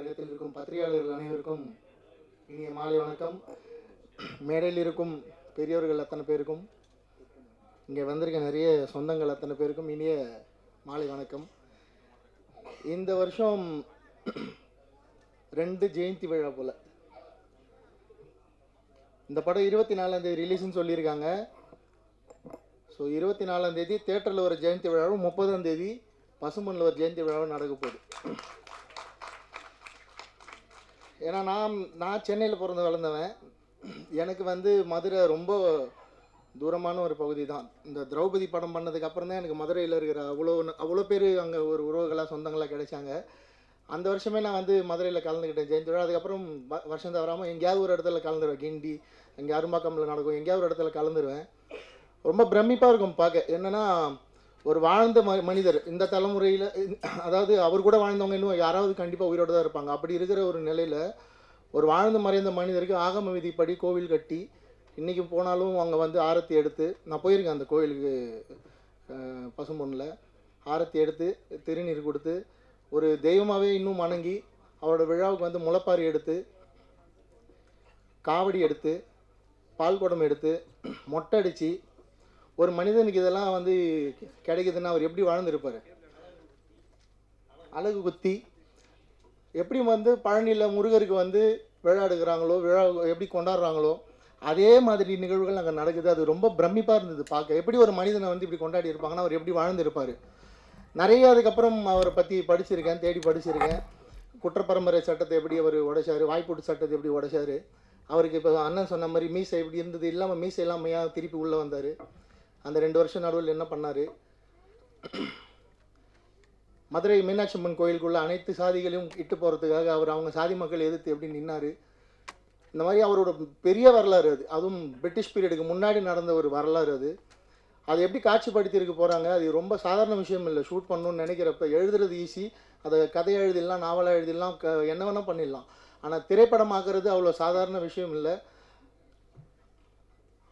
அரங்கத்தில் இருக்கும் பத்திரிகையாளர்கள் அனைவருக்கும் இனிய மாலை வணக்கம். மேடையில் இருக்கும் பெரியவர்கள் அத்தனை பேருக்கும் இங்கே வந்திருக்க நிறைய சொந்தங்கள் அத்தனை பேருக்கும் இனிய மாலை வணக்கம். இந்த வருஷம் ரெண்டு ஜெயந்தி விழா போல். இந்த படம் இருபத்தி நாலாந்தேதி ரிலீஸ்னு சொல்லியிருக்காங்க. ஸோ இருபத்தி நாலாந்தேதி தேட்டரில் ஒரு ஜெயந்தி விழாவும் முப்பதாம் தேதி பசும்பொன்னில் ஒரு ஜெயந்தி விழாவும் நடக்க போகுது. ஏன்னா நான் நான் சென்னையில் பிறந்து வளர்ந்தவன். எனக்கு வந்து மதுரை ரொம்ப தூரமான ஒரு பகுதி தான். இந்த திரௌபதி படம் பண்ணதுக்கு அப்புறம் தான் எனக்கு மதுரையில் இருக்கிற அவ்வளோ அவ்வளோ பேர் அங்கே ஒரு உறவுகளாக சொந்தங்களாக கிடைச்சாங்க. அந்த வருஷமே நான் வந்து மதுரையில் கலந்துக்கிட்டேன் ஜெயந்தி விழா அதுக்கப்புறம் வருஷம் தவறாமல் எங்கேயாவது ஒரு இடத்துல கலந்துருவேன். கிண்டி எங்கே அரும்பாக்கம்ல நடக்கும். எங்கேயாவது ஒரு இடத்துல கலந்துருவேன். ரொம்ப பிரமிப்பாக இருக்கும் பார்க்க. என்னன்னா ஒரு வாழ்ந்த ம மனிதர் இந்த தலைமுறையில் அதாவது அவர் கூட வாழ்ந்தவங்க இன்னும் யாராவது கண்டிப்பாக உயிரோடு தான் இருப்பாங்க. அப்படி இருக்கிற ஒரு நிலையில் ஒரு வாழ்ந்து மறைந்த மனிதருக்கு ஆகம விதிப்படி கோவில் கட்டி இன்றைக்கி போனாலும் அங்கே வந்து ஆரத்தி எடுத்து நான் போயிருக்கேன் அந்த கோயிலுக்கு பசும்பொண்ணில் ஆரத்தி எடுத்து திருநீர் கொடுத்து ஒரு தெய்வமாகவே இன்னும் வணங்கி அவரோட விழாவுக்கு வந்து முளைப்பாரி எடுத்து காவடி எடுத்து பால் குடம் எடுத்து மொட்டை அடித்து ஒரு மனிதனுக்கு இதெல்லாம் வந்து கிடைக்குதுன்னா அவர் எப்படி வாழ்ந்திருப்பார்? அழகு குத்தி எப்படி வந்து பழனியில் முருகருக்கு வந்து விழா எடுக்கிறாங்களோ விழா எப்படி கொண்டாடுறாங்களோ அதே மாதிரி நிகழ்வுகள் அங்கே நடக்குது. அது ரொம்ப பிரமிப்பாக இருந்தது பார்க்க. எப்படி ஒரு மனிதனை வந்து இப்படி கொண்டாடி இருப்பாங்கன்னா அவர் எப்படி வாழ்ந்திருப்பார்? நிறைய அதுக்கப்புறம் அவரை பற்றி படிச்சிருக்கேன் தேடி படிச்சிருக்கேன். குற்றப்பரம்பரை சட்டத்தை எப்படி அவர் உடைச்சார் வாய்ப்பூட்டு சட்டத்தை எப்படி உடைச்சார்? அவருக்கு இப்போ அண்ணன் சொன்ன மாதிரி மீசை எப்படி இருந்தது இல்லாமல் மீசை இல்லாமையாக திருப்பி உள்ளே வந்தார். அந்த ரெண்டு வருஷம் நடுவில் என்ன பண்ணார்? மதுரை மீனாட்சி அம்மன் கோயிலுக்குள்ள அனைத்து சாதிகளையும் இட்டு போகிறதுக்காக அவர் அவங்க சாதி மக்கள் எதிர்த்து எப்படி நின்னார்? இந்த மாதிரி அவரோட பெரிய வரலாறு அது. அதுவும் பிரிட்டிஷ் பீரியடுக்கு முன்னாடி நடந்த ஒரு வரலாறு அது. அதை எப்படி காட்சிப்படுத்தியிருக்க போகிறாங்க அது ரொம்ப சாதாரண விஷயம் இல்லை. ஷூட் பண்ணணும்னு நினைக்கிறப்ப எழுதுறது ஈஸி அதை கதை எழுதிடலாம் நாவலாக எழுதிடலாம் க என்ன வேணால் பண்ணிடலாம். ஆனால் திரைப்படமாக்குறது அவ்வளோ சாதாரண விஷயம் இல்லை.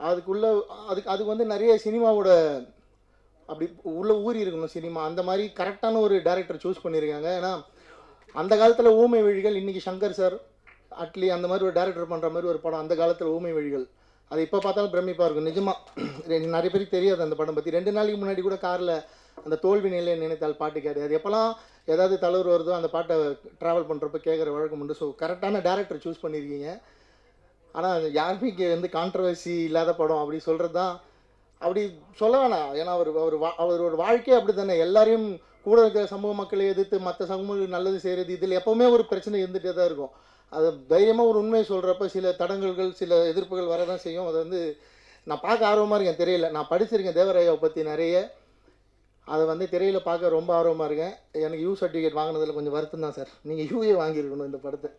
அதுக்குள்ள அதுக்கு அதுக்கு வந்து நிறைய சினிமாவோட அப்படி உள்ளே ஊறி இருக்கணும் சினிமா. அந்த மாதிரி கரெக்டான ஒரு டேரக்டர் சூஸ் பண்ணியிருக்காங்க. ஏன்னா அந்த காலத்தில் ஊமை வழிகள் இன்றைக்கி சங்கர் சார் அட்லி அந்த மாதிரி ஒரு டேரக்டர் பண்ணுற மாதிரி ஒரு படம் அந்த காலத்தில் ஊமை வழிகள். அது இப்போ பார்த்தாலும் பிரமிப்பாக இருக்கும். நிஜமாக நிறைய பேருக்கு தெரியாது அந்த படம் பற்றி ரெண்டு நாளைக்கு முன்னாடி கூட காரில் அந்த தோல்வி நிலையை நினைத்தால் பாட்டு கேட்டு அது எப்போல்லாம் ஏதாவது தலைவர் வருதோ அந்த பாட்டை ட்ராவல் பண்ணுறப்ப கேட்குற வழக்கம் உண்டு. ஸோ கரெக்டான டேரக்டர் சூஸ் பண்ணியிருக்கீங்க. ஆனால் யாருமே இங்கே வந்து கான்ட்ரவர்சி இல்லாத படம் அப்படி சொல்கிறது தான் அப்படி சொல்ல வேணாம். ஏன்னா அவர் அவர் வா- அவரோட வாழ்க்கையே அப்படி தானே எல்லாரையும் கூட இருக்கிற சமூக மக்களை எதிர்த்து மற்ற சமூகங்களுக்கு நல்லது செய்கிறது இதில் எப்போவுமே ஒரு பிரச்சனை இருந்துகிட்டே தான் இருக்கும். அது தைரியமாக ஒரு உண்மையை சொல்கிறப்ப சில தடங்கல்கள் சில எதிர்ப்புகள் வர தான் செய்யும். அதை வந்து நான் பார்க்க ஆர்வமாக இருக்கேன் தெரியல. நான் படிச்சிருக்கேன் தேவராயாவை பற்றி நிறைய. அதை வந்து திரையில் பார்க்க ரொம்ப ஆர்வமாக இருக்கேன். எனக்கு யூ சர்டிஃபிகேட் வாங்கினதில் கொஞ்சம் வருத்தம் தான் சார். நீங்கள் யூஏ வாங்கியிருக்கணும் இந்த படத்தை.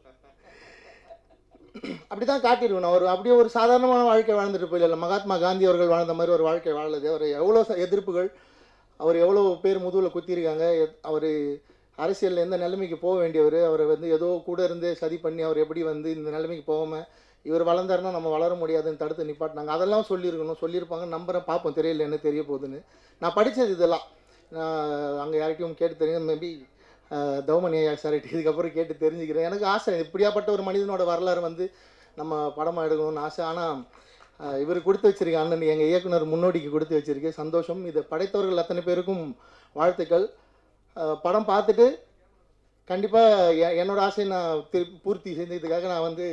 அப்படி தான் காட்டியிருக்கணும். அவர் அப்படியே ஒரு சாதாரணமான வாழ்க்கை வாழ்ந்துட்டு போயிடல. மகாத்மா காந்தி அவர்கள் வாழ்ந்த மாதிரி ஒரு வாழ்க்கை வாழது அவர் எவ்வளோ எதிர்ப்புகள் அவர் எவ்வளோ பேர் முதுகில் குத்திருக்காங்க அவர் அரசியலில் எந்த நிலைமைக்கு போக வேண்டியவர்? அவரை வந்து ஏதோ கூட இருந்து சதி பண்ணி அவர் எப்படி வந்து இந்த நிலைமைக்கு போகாமல் இவர் வளர்ந்தாருன்னா நம்ம வளர முடியாதுன்னு தடுத்து நிப்பாட்டினாங்க. அதெல்லாம் சொல்லியிருக்கணும். சொல்லியிருப்பாங்க நம்புகிறேன் பார்ப்போம். தெரியல என்ன தெரிய போகுதுன்னு. நான் படித்தது இதெல்லாம். நான் அங்கே யார்கிட்டையும் கேட்டு தெரியும் மேபி ஐயா சார் இதுக்கப்புறம் கேட்டு தெரிஞ்சுக்கிறேன். எனக்கு ஆசை இப்படியாப்பட்ட ஒரு மனிதனோட வரலாறு வந்து நம்ம படமாக எடுக்கணும்னு ஆசை. ஆனால் இவர் கொடுத்து வச்சிருக்க அண்ணன் எங்கள் இயக்குனர் முன்னோடிக்கு கொடுத்து வச்சிருக்கேன் சந்தோஷம் இதை படைத்தவர்கள் அத்தனை பேருக்கும் வாழ்த்துக்கள். படம் பார்த்துட்டு கண்டிப்பாக என்னோட ஆசையை நான் திருப்பி பூர்த்தி செஞ்சதுக்காக நான் வந்து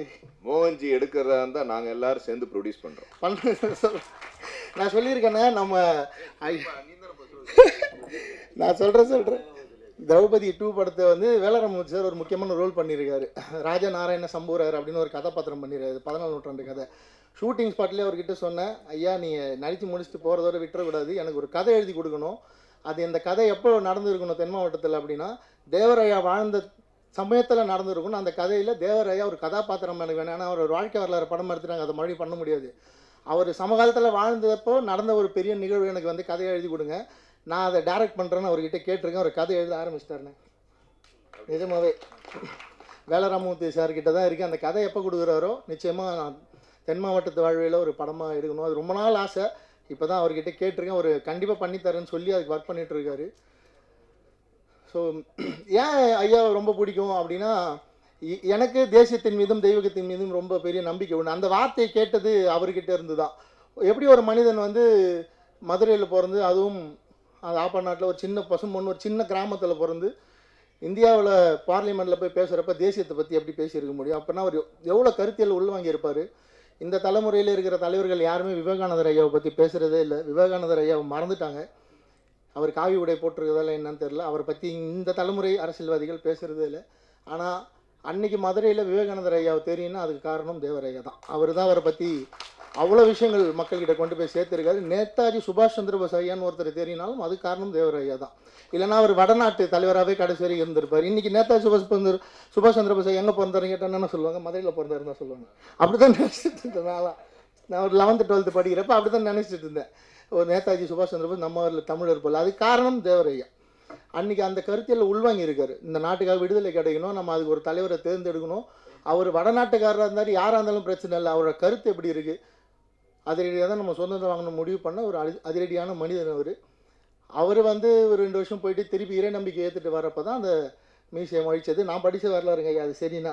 மோகன்ஜி எடுக்கிறதா இருந்தால் நாங்கள் எல்லாரும் சேர்ந்து ப்ரொடியூஸ் பண்ணுறோம் பண்ண நான் சொல்லியிருக்கேனே நம்ம நான் சொல்கிறேன் சொல்கிறேன் திரௌபதி டூ படத்தை வந்து வேலராமன் சார் ஒரு முக்கியமான ரோல் பண்ணியிருக்காரு. ராஜா நாராயண சம்பூரர் அப்படின்னு ஒரு கதாபாத்திரம் பண்ணியிருக்காரு. பதினாலு நூற்றாண்டு கதை. ஷூட்டிங் ஸ்பாட்லேயே அவர்கிட்ட சொன்னேன் ஐயா நீங்கள் நடித்து முடிச்சுட்டு போகிறதோட விட்டுறக்கூடாது. எனக்கு ஒரு கதை எழுதி கொடுக்கணும். அது இந்த கதை எப்போ நடந்திருக்கணும் தென் மாவட்டத்தில் அப்படின்னா தேவரையா வாழ்ந்த சமயத்தில் நடந்திருக்கணும் அந்த கதையில் தேவராயா ஒரு கதாபாத்திரம் எனக்கு வேணும். ஏன்னா அவர் வாழ்க்கை வரலாறு படம் எடுத்துட்டாங்க. அதை மறுபடியும் பண்ண முடியாது. அவர் சமகாலத்தில் வாழ்ந்தப்போ நடந்த ஒரு பெரிய நிகழ்வு எனக்கு வந்து கதையை எழுதி கொடுங்க. நான் அதை டைரக்ட் பண்ணுறேன்னு அவர்கிட்ட கேட்டிருக்கேன். ஒரு கதை எழுத ஆரம்பிச்சிட்டாருண்ணே. நிஜமாவே. வேலராமூர்த்தி சார்கிட்ட தான் இருக்குது அந்த கதை எப்போ கொடுக்குறாரோ நிச்சயமாக நான் தென் மாவட்டத்து வாழ்வியில் ஒரு படமாக எடுக்கணும். அது ரொம்ப நாள் ஆசை. இப்போ தான் அவர்கிட்ட கேட்டிருக்கேன். ஒரு கண்டிப்பாக பண்ணித்தரேன்னு சொல்லி அதுக்கு ஒர்க் பண்ணிகிட்ருக்காரு ஸோ ஏன் ஐயா ரொம்ப பிடிக்கும் அப்படின்னா இ- எனக்கு தேசியத்தின் மீதும் தெய்வகத்தின் மீதும் ரொம்ப பெரிய நம்பிக்கை உண்டு. அந்த வார்த்தையை கேட்டது அவர்கிட்ட இருந்து தான் எப்படி ஒரு மனிதன் வந்து மதுரையில் பிறந்து அதுவும் அது ஆப்பநாட்டில் ஒரு சின்ன பசும்பொண்ணு ஒரு சின்ன கிராமத்தில் பிறந்து இந்தியாவில் பார்லிமெண்ட்டில் போய் பேசுகிறப்ப தேசியத்தை பற்றி எப்படி பேசியிருக்க முடியும்? அப்படின்னா அவர் எவ்வளோ கருத்தியல் உள்வாங்கியிருப்பார்? இந்த தலைமுறையில் இருக்கிற தலைவர்கள் யாருமே விவேகானந்தர் ஐயாவை பற்றி பேசுகிறதே இல்லை. விவேகானந்தர் ஐயாவை மறந்துட்டாங்க. அவர் காவி உடை போட்டிருக்கிறதால என்னன்னு தெரில அவரை பற்றி இந்த தலைமுறை அரசியல்வாதிகள் பேசுகிறதே இல்லை. ஆனால் அன்னைக்கு மதுரையில் விவேகானந்தர் ஐயாவை தெரியும்னா அதுக்கு காரணம் தேவரையா தான். அவர் தான் அவரை பற்றி அவ்வளோ விஷயங்கள் மக்கள்கிட்ட கொண்டு போய் சேர்த்துருக்காரு. நேதாஜி சுபாஷ் சந்திர போஸ் ஐயான்னு ஒருத்தர் தெரியினாலும் அது காரணம் தேவர் ஐயா தான். இல்லைனா அவர் வடநாட்டு தலைவராகவே கடைசி வரைக்கும் இருந்திருப்பார். இன்றைக்கி நேதாஜி சுபாஷ் சந்திர சுபாஷ் சந்திர போஸ் எங்கே பிறந்தாருன்னு கேட்டால் என்ன சொல்லுவாங்க? மதுரையில் பிறந்தாருன்னு தான் சொல்லுவாங்க. அப்படி தான் நினச்சிட்டு இருந்தேன் நான் ஒரு லெவன்த்து டுவெல்த்து படிக்கிறப்ப அப்படி தான் நினச்சிட்டு இருந்தேன். ஒரு நேதாஜி சுபாஷ் சந்திர போஸ் நம்ம ஊரில் தமிழர் போல். அது காரணம் தேவரையா அன்னைக்கு அந்த கருத்தியல் உள்வாங்கி இருக்கார். இந்த நாட்டுக்காக விடுதலை கிடைக்கணும் நம்ம அதுக்கு ஒரு தலைவரை தேர்ந்தெடுக்கணும். அவர் வடநாட்டுக்காரராக இருந்தார் யாராக இருந்தாலும் பிரச்சனை இல்லை. அவரோட கருத்து எப்படி இருக்குது அதிரடியாக தான் நம்ம சுதந்திரம் வாங்கணும் முடிவு பண்ண ஒரு அதிரடியான மனிதன் அவர். அவர் வந்து ஒரு ரெண்டு வருஷம் போயிட்டு திருப்பி இறை நம்பிக்கை ஏற்றுட்டு வரப்போ தான் அந்த மியூசியம் அழிச்சது நான் படித்த வரலாறுங்க ஐயா அது சரினா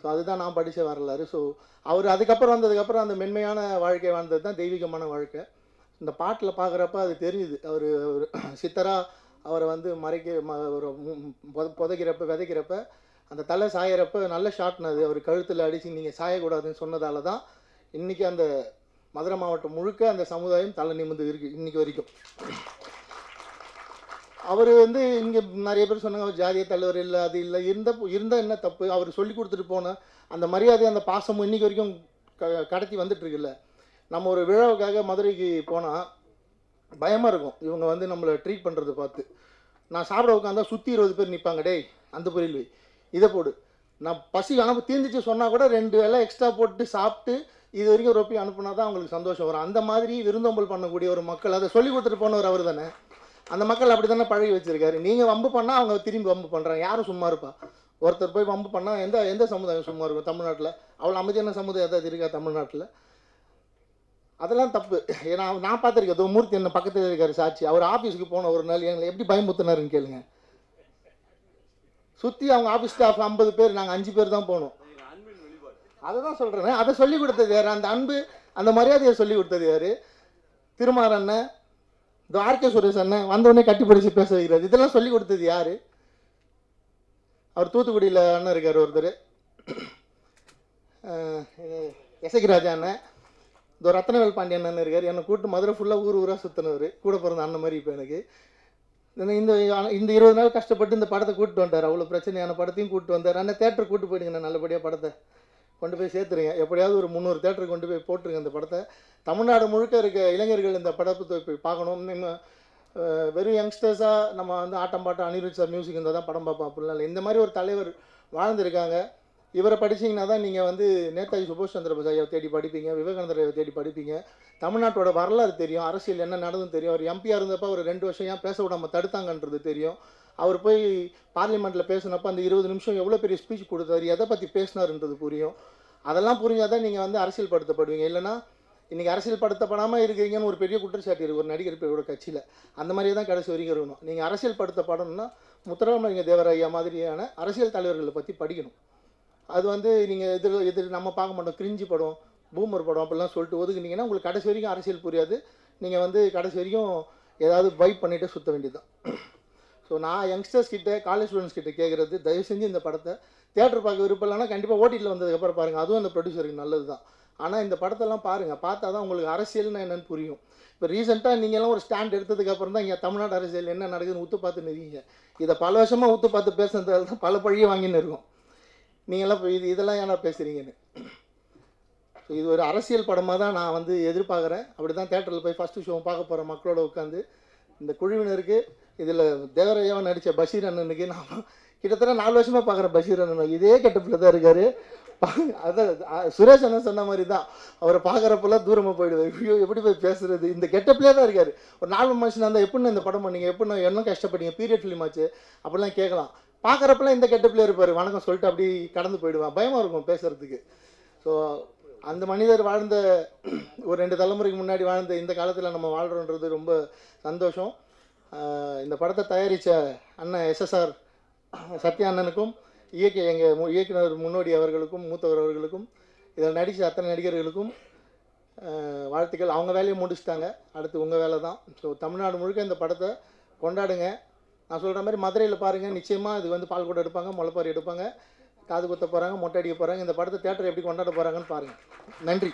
ஸோ அதுதான் நான் படித்த வரலாறு. ஸோ அவர் அதுக்கப்புறம் வந்ததுக்கப்புறம் அந்த மென்மையான வாழ்க்கை வாழ்ந்தது தான் தெய்வீகமான வாழ்க்கை. இந்த பாட்டில் பார்க்குறப்ப அது தெரியுது. அவர் சித்தராக சித்தரா அவரை வந்து மறைக்க ம ஒரு புதைக்கிறப்ப விதைக்கிறப்ப அந்த தலை சாயறப்ப நல்ல ஷாட்னது அவர் கழுத்தில் அடித்து நீங்கள் சாயக்கூடாதுன்னு சொன்னதால தான் இன்றைக்கி அந்த மதுரை மாவட்டம் முழுக்க அந்த சமுதாயம் தலை நிமிர்ந்து இருக்கு இன்றைக்கி வரைக்கும். அவர் வந்து இங்கே நிறைய பேர் சொன்னாங்க அவர் ஜாதிய தலைவர் இல்லை அது இல்லை. இருந்த இருந்தால் என்ன தப்பு? அவர் சொல்லி கொடுத்துட்டு போன அந்த மரியாதை அந்த பாசமும் இன்றைக்கி வரைக்கும் க கடத்தி வந்துட்டுருக்குல்ல நம்ம ஒரு விழாவுக்காக மதுரைக்கு போனால் பயமாக இருக்கும். இவங்க வந்து நம்மளை ட்ரீட் பண்ணுறது பார்த்து. நான் சாப்பிட உட்காந்தா சுற்றி இருபது பேர் நிற்பாங்க டேய் அந்த பொரியல் வை. இதை போடு. நான் பசி அனுப்ப தீர்ந்துச்சு சொன்னால் கூட ரெண்டு வேளை எக்ஸ்ட்ரா போட்டு சாப்பிட்டு இது வரைக்கும் ரொப்பி அனுப்புனா தான் அவங்களுக்கு சந்தோஷம் வரும். அந்த மாதிரி விருந்தோம்பல் பண்ணக்கூடிய ஒரு மக்கள் அதை சொல்லி கொடுத்துட்டு போனவர் அவர் தானே. அந்த மக்கள் அப்படி தானே பழகி வச்சிருக்காரு. நீங்கள் வம்பு பண்ணால் அவங்க திரும்பி வம்பு பண்ணுறாங்க யாரும் சும்மா இருப்பா. ஒருத்தர் போய் வம்பு பண்ணால் எந்த எந்த சமுதாயம் சும்மா இருக்கும்? தமிழ்நாட்டில். அவ்வளோ அமைதியான சமுதாயம் ஏதாவது இருக்கா தமிழ்நாட்டில்? அதெல்லாம் தப்பு. ஏன்னா நான் பார்த்துருக்கேன். இதோ மூர்த்தி என்ன பக்கத்தில் இருக்கார் சாட்சி. அவர் ஆஃபீஸுக்கு போன ஒரு நாள் எங்களை எப்படி பயமுத்தினாருன்னு கேளுங்க. சுற்றி அவங்க ஆஃபீஸ் ஸ்டாஃப் ஐம்பது பேர் நாங்கள் அஞ்சு பேர் தான் போனோம். அதை தான் சொல்கிறேன் அதை சொல்லி கொடுத்தது யார்? அந்த அன்பு அந்த மரியாதையை சொல்லி கொடுத்தது யார்? திருமார் அண்ணன் இந்த ஆர்கே சுரேஷ் அண்ணன் வந்தவொடனே கட்டி பிடிச்சி பேச வைக்கிறது இதெல்லாம் சொல்லி கொடுத்தது யார்? அவர் தூத்துக்குடியில் அண்ணன் இருக்கார் ஒருத்தர். எசகிராஜா அண்ணன். இந்த ரத்னவேல் பாண்டியன் அண்ணன் இருக்கார். என்னை கூட்டு மதுரை ஃபுல்லாக ஊர் ஊராக சுற்றினவர் கூட பிறந்த அண்ணன் மாதிரி இப்போ எனக்கு. இந்த இந்த இருபது நாள் கஷ்டப்பட்டு இந்த படத்தை கூப்பிட்டு வந்தார். அவ்வளோ பிரச்சனையான படத்தையும் கூப்பிட்டு வந்தார். அண்ணன் தேட்டர் கூப்பிட்டு போயிடுங்கண்ணா. நல்லபடியாக படத்தை கொண்டு போய் சேர்த்துருங்க. எப்படியாவது ஒரு முந்நூறு தேட்டருக்கு கொண்டு போய் போட்டுருங்க இந்த படத்தை. தமிழ்நாடு முழுக்க இருக்க இளைஞர்கள் இந்த படத்தை போய் பார்க்கணும். நம்ம வெறும் யங்ஸ்டர்ஸாக நம்ம வந்து ஆட்டம் பாட்டம் அனிருத் சார் மியூசிக் இருந்தால் தான் படம் பார்ப்போம் அப்படிலாம் இல்லை. இந்த மாதிரி ஒரு தலைவர் வாழ்ந்திருக்காங்க. இவரை படிச்சீங்கன்னா தான் நீங்கள் வந்து நேதாஜி சுபாஷ் சந்திர போஸ் ஐயாவை தேடி படிப்பீங்க விவேகானந்தர் ஐயாவை தேடி படிப்பீங்க. தமிழ்நாட்டோட வரலாறு தெரியும் அரசியல் என்ன நடந்ததுன்னு தெரியும். அவர் எம்பியாக இருந்தப்போ அவர் ரெண்டு வருஷம் ஏன் பேச விடாமல் தடுத்தாங்கன்றது தெரியும். அவர் போய் பார்லிமெண்ட்டில் பேசினப்போ அந்த இருபது நிமிஷம் எவ்வளோ பெரிய ஸ்பீச் கொடுத்தாரு எதை பற்றி பேசினாருன்றது புரியும். அதெல்லாம் புரிஞ்சால் தான் நீங்கள் வந்து அரசியல் படுத்தப்படுவீங்க இல்லைன்னா இன்றைக்கி அரசியல் படுத்தப்படாமல் இருக்கீங்கன்னு ஒரு பெரிய குற்றச்சாட்டு இருக்குது ஒரு நடிகர் பேரோட கட்சியில். அந்த மாதிரியே தான் கடைசி வரைக்கும் இருக்கணும். நீங்கள் அரசியல் படுத்தப்படணும்னா முத்துராமலிங்க தேவராயா மாதிரியான அரசியல் தலைவர்களை பற்றி படிக்கணும். அது வந்து நீங்கள் எதிர் எதிர் நம்ம பார்க்க மாட்டோம். கிரிஞ்சி படம் பூமர் படம் அப்படிலாம் சொல்லிட்டு ஒதுக்குனீங்கன்னா உங்களுக்கு கடைசி வரைக்கும் அரசியல் புரியாது. நீங்கள் வந்து கடைசி வரைக்கும் ஏதாவது வைப் பண்ணிட்டு சுற்ற வேண்டியதுதான். ஸோ நான் யங்ஸ்டர்ஸ் கிட்ட காலேஜ் ஸ்டூடெண்ட்ஸ் கிட்ட கேட்குறது தயவு செஞ்சு இந்த படத்தை தேட்டர் பார்க்க விருப்பம் இல்லைன்னா கண்டிப்பாக ஓட்டிகிட்டு வந்ததுக்கப்புறம் பாருங்கள் அதுவும் அந்த ப்ரொடியூசருக்கு நல்லது தான் ஆனால் இந்த படத்தெல்லாம் பாருங்கள் பார்த்தா தான் உங்களுக்கு அரசியல்னா என்னென்னு புரியும். இப்போ ரீசெண்டாக நீங்கள்லாம் ஒரு ஸ்டாண்ட் எடுத்ததுக்கப்புறம் தான் இங்கே தமிழ்நாடு அரசியல் என்ன நடக்குதுன்னு உத்து பார்த்து நிற்கீங்க இதை பல வருஷமாக உத்து பார்த்து பேசுனதால் தான் பல பழியை வாங்கின்னு இருக்கும். நீங்களாம் இது இதெல்லாம் ஏன்னா பேசுகிறீங்கன்னு ஸோ இது ஒரு அரசியல் படமாக தான் நான் வந்து எதிர்பார்க்குறேன். அப்படி தான் தேட்டரில் போய் ஃபஸ்ட்டு ஷோ பார்க்க போகிற மக்களோட உட்காந்து இந்த குழுவினருக்கு இதில் தேவரையாவை நடித்த பஷீர் அண்ணனுக்கு நான் கிட்டத்தட்ட நாலு வருஷமாக பார்க்குறேன் பஷீர் அண்ணன். இதே கெட்டப்பில் தான் இருக்கார். அதான் சுரேஷ் அண்ணன் சொன்ன மாதிரி தான் அவரை பார்க்குறப்பெல்லாம் தூரமாக போயிடுவேன் ஐயோ எப்படி போய் பேசுறது? இந்த கெட்டப்லேயே தான் இருக்கார். ஒரு நாலு மனுஷனாக இருந்தால் எப்படின்னு இந்த படம் பண்ணீங்க? எப்படின்னு என்ன கஷ்டப்பட்டீங்க? பீரியட் ஃபிலிம் ஆச்சு. அப்படிலாம் கேட்கலாம். பார்க்குறப்பெல்லாம் இந்த கெட்டப்பில் இருப்பார். வணக்கம் சொல்லிட்டு அப்படி கடந்து போயிடுவான். பயமாக இருக்கும் பேசுகிறதுக்கு ஸோ அந்த மனிதர் வாழ்ந்த ஒரு ரெண்டு தலைமுறைக்கு முன்னாடி வாழ்ந்த இந்த காலத்தில் நம்ம வாழ்கிறோன்றது ரொம்ப சந்தோஷம். இந்த படத்தை தயாரித்த அண்ணன் எஸ்எஸ்ஆர் சத்யா அண்ணனுக்கும் இயக்க எங்கள் இயக்குனர் முன்னோடி அவர்களுக்கும் மூத்தவர் அவர்களுக்கும் இதில் நடித்த அத்தனை நடிகர்களுக்கும் வாழ்த்துக்கள். அவங்க வேலையை முடிச்சிட்டாங்க. அடுத்து உங்கள் வேலை தான் ஸோ தமிழ்நாடு முழுக்க இந்த படத்தை கொண்டாடுங்க. நான் சொல்கிற மாதிரி மதுரையில் பாருங்கள் நிச்சயமாக இது வந்து பால் கூட எடுப்பாங்க முளைப்பாரி எடுப்பாங்க காது குத்த போகிறாங்க மொட்டை அடிக்க போகிறாங்க இந்த படத்தை தேட்டர் எப்படி கொண்டாட போகிறாங்கன்னு பாருங்கள் நன்றி.